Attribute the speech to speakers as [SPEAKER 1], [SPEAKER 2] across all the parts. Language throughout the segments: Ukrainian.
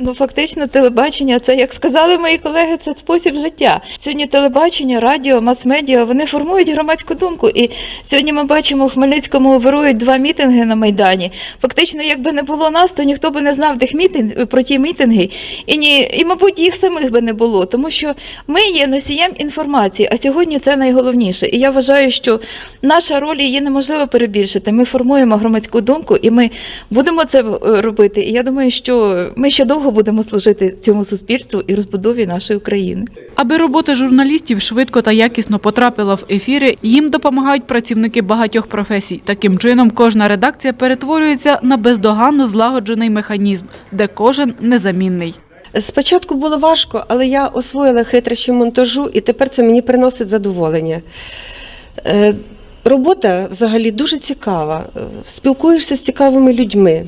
[SPEAKER 1] Ну, фактично, телебачення це, як сказали мої колеги, це спосіб життя. Сьогодні телебачення, радіо, мас-медіа вони формують громадську думку. І сьогодні ми бачимо, в Хмельницькому вирують два мітинги на Майдані. Фактично, якби не було нас, то ніхто би не знав тих мітинг, про ті мітинги. І, ні, і, мабуть, їх самих би не було, тому що ми є носієм інформації, а сьогодні це найголовніше. І я вважаю, що наша роль її неможливо перебільшити. Ми формуємо громадську думку, і ми будемо це е, робити. І я думаю, що ми ще довго будемо служити цьому суспільству і розбудові нашої України.
[SPEAKER 2] Аби робота журналістів швидко та якісно потрапила в ефіри, їм допомагають працівники багатьох професій. Таким чином, кожна редакція перетворюється на бездоганно злагоджений механізм, де кожен незамінний.
[SPEAKER 3] Спочатку було важко, але я освоїла хитрощі монтажу, і тепер це мені приносить задоволення. Е, Робота взагалі дуже цікава. Е, Спілкуєшся з цікавими людьми.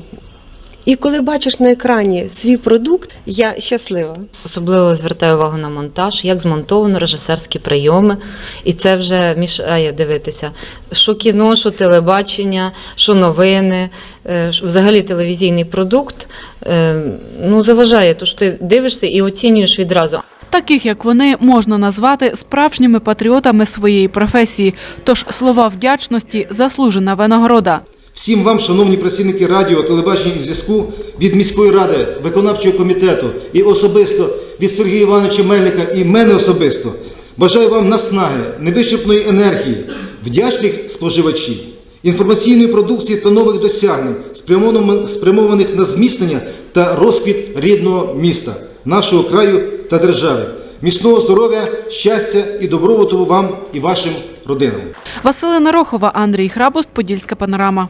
[SPEAKER 3] І коли бачиш на екрані свій продукт, я щаслива.
[SPEAKER 4] Особливо звертаю увагу на монтаж, як змонтовано режисерські прийоми, і це вже мішає дивитися, що кіно, що телебачення, що новини, е, взагалі телевізійний продукт е, ну, заважає, тому що ти дивишся і оцінюєш відразу.
[SPEAKER 2] Таких, як вони, можна назвати справжніми патріотами своєї професії. Тож слова вдячності заслужена винагорода.
[SPEAKER 5] Всім вам, шановні працівники радіо, телебачення і зв'язку, від міської ради, виконавчого комітету і особисто від Сергія Івановича Мельника і мене особисто, бажаю вам наснаги, невичерпної енергії, вдячних споживачів, інформаційної продукції та нових досягнень, спрямованих на зміцнення та розквіт рідного міста, нашого краю та держави. Міцного здоров'я, щастя і добробуту вам і вашим родинам.
[SPEAKER 2] Василина Рохова, Андрій Храбус, Подільська панорама.